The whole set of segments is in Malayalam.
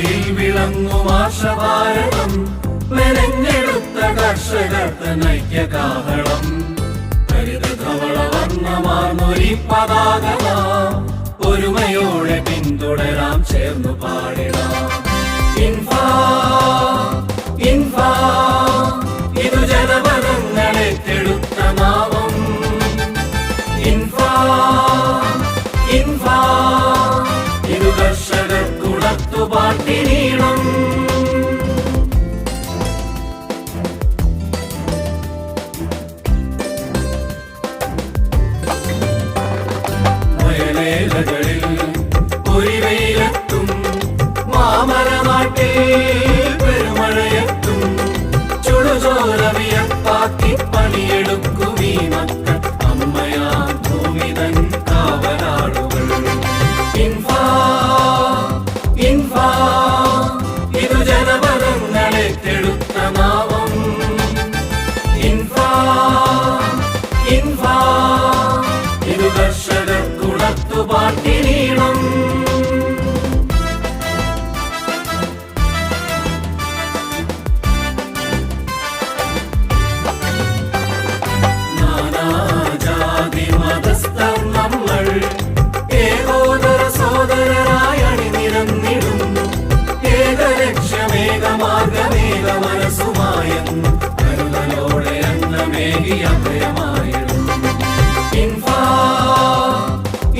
ശോഭയിൽ വിളങ്ങും ആശഭാരതം മെനഞ്ഞെടുത്ത കർഷകർ തന്നൈക്യ കാഹളം ഹരിതധവള വർണമാർന്നൊരി പതാക ഒരുമയോടെ പിന്തുടരാം ചേർന്നു പാടിടാം. ഇൻഫാ ഇൻഫാ ഇതു ജനപദങ്ങളെ കെടുത്ത നാമം. ഇൻഫാ ഇൻഫാ ഇതു കർഷകർ കുളത്തു പാട്ടിനീണം വയലേലകളിൽ പൊരിവെയിലെത്തും മാമരനാട്ടിൽ പെരുമഴയെത്തും ചുടുചോരവിയപ്പാക്കി പണിയെടുക്കും.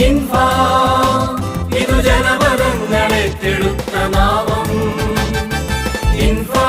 ഇൻഫാ ഇതു ജനപദങ്ങളെ തെടുത്ത നാമം. ഇൻഫാ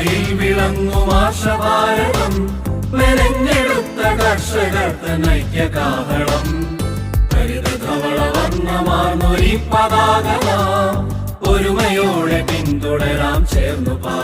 അരുണശോഭയിൽ വിളങ്ങും ആശഭാരതം മെനഞ്ഞെടുത്ത കർഷകർ തന്നൈക്യ കാഹളം. ഹരിതധവള വർണമാർന്നൊരി പതാക ഒരുമയോടെ പിന്തുടരാം ചേർന്നു പാടി.